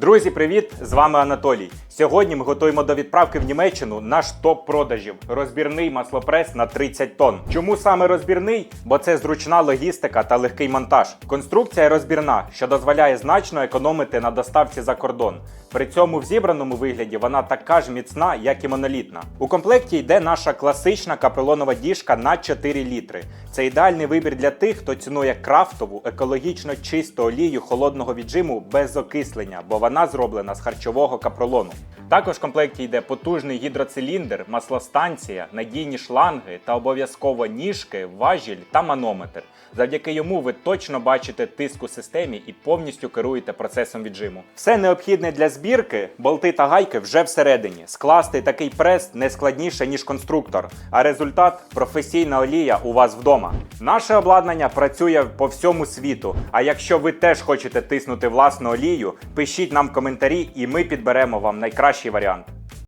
Друзі, привіт! З вами Анатолій. Сьогодні ми готуємо до відправки в Німеччину наш топ продажів розбірний маслопрес на 30 тонн. Чому саме розбірний? Бо це зручна логістика та легкий монтаж. Конструкція розбірна, що дозволяє значно економити на доставці за кордон. При цьому в зібраному вигляді вона така ж міцна, як і монолітна. У комплекті йде наша класична капелонова діжка на 4 літри. Це ідеальний вибір для тих, хто цінує крафтову, екологічно чисту олію холодного віджиму без окислення, бо вона зроблена з харчового капролону. Також в комплекті йде потужний гідроциліндр, маслостанція, надійні шланги та обов'язково ніжки, важіль та манометр. Завдяки йому ви точно бачите тиск у системі і повністю керуєте процесом віджиму. Все необхідне для збірки, болти та гайки вже всередині. Скласти такий прес не складніше, ніж конструктор, а результат професійна олія у вас вдома. Наше обладнання працює по всьому світу. А якщо ви теж хочете тиснути власну олію, пишіть нам коментарі, і ми підберемо вам найкращий варіант.